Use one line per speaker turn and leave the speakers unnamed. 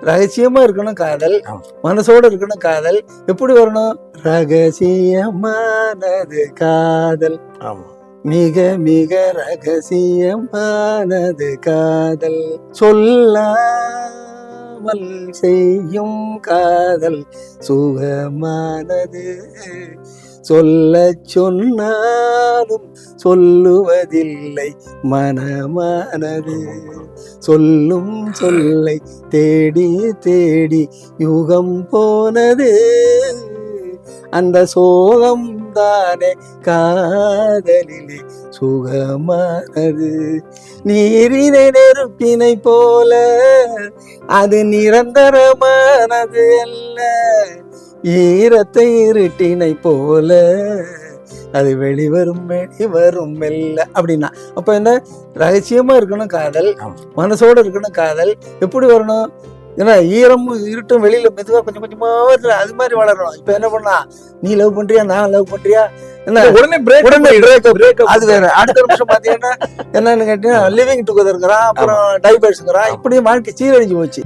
ரகசியமா இருக்கணும் காதல். மனசோட இருக்கணும் காதல். எப்படி வரணும்? ரகசியமானது காதல். மிக மிக ரகசியமானது காதல். சொல்லாமல் செய்யும் காதல். சுகமானது. சொல்ல சொன்னாலும் சொல்லுவதில்லை மனமானது. சொல்லும் சொல்லை தேடி தேடி யுகம் போனது. அந்த சோகம் தானே காதலிலே சுகமானது. நீரினை நெருப்பினை போல அது நிரந்தரமானது அல்ல. ஈரத்தை இருட்டினை போல. அது வெளிவரும் வெளிவரும் மெல்ல. அப்படின்னா அப்ப என்ன? ரகசியமா இருக்கணும் காதல். மனசோட இருக்கணும் காதல். எப்படி வரணும்? ஏன்னா ஈரமும் இருட்டும் வெளியில மெதுவா கொஞ்சம் கொஞ்சமா வருதுல, அது மாதிரி வளரணும். இப்ப என்ன பண்ணா? நீ லவ் பண்றியா? நான் லவ் பண்றியா? என்ன?
உடனே பிரேக்
உடனே breakup. அது வேற. அடுத்த நிமிஷம் பாத்தீங்கன்னா என்னன்னு கேட்டீங்கன்னா லிவிங் டுகெதர்ங்கிறான் அப்புறம் டைபர்ஸ்ங்கிறான் இப்படியே வாழ்க்கை சீரழிஞ்சு போச்சு.